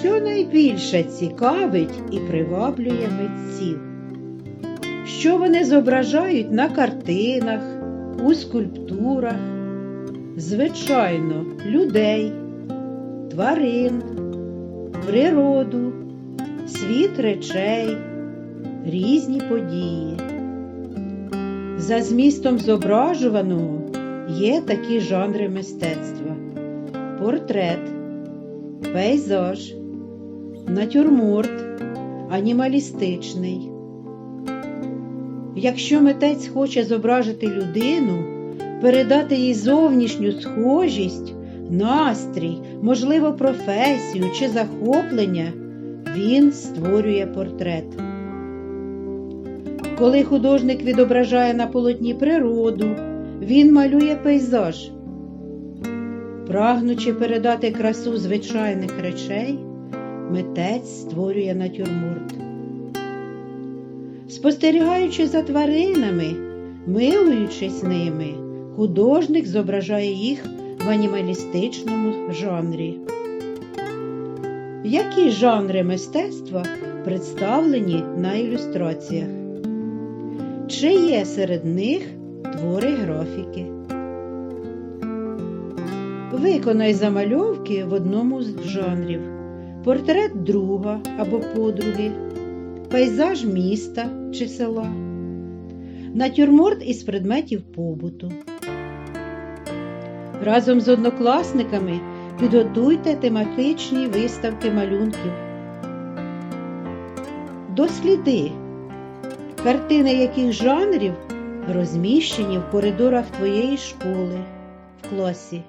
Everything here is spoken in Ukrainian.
Що найбільше цікавить і приваблює митців? Що вони зображають на картинах, у скульптурах? Звичайно, людей, тварин, природу, світ речей, різні події. За змістом зображуваного є такі жанри мистецтва: портрет, пейзаж, натюрморт, анімалістичний. Якщо митець хоче зображити людину, передати їй зовнішню схожість, настрій, можливо, професію чи захоплення, він створює портрет. Коли художник відображає на полотні природу, він малює пейзаж. Прагнучи передати красу звичайних речей, митець створює натюрморт. Спостерігаючи за тваринами, милуючись ними, художник зображає їх в анімалістичному жанрі. Які жанри мистецтва представлені на ілюстраціях? Чи є серед них твори графіки? Виконай замальовки в одному з жанрів: портрет друга або подруги, пейзаж міста чи села, натюрморт із предметів побуту. Разом з однокласниками підготуйте тематичні виставки малюнків. Досліди, картини яких жанрів розміщені в коридорах твоєї школи в класі.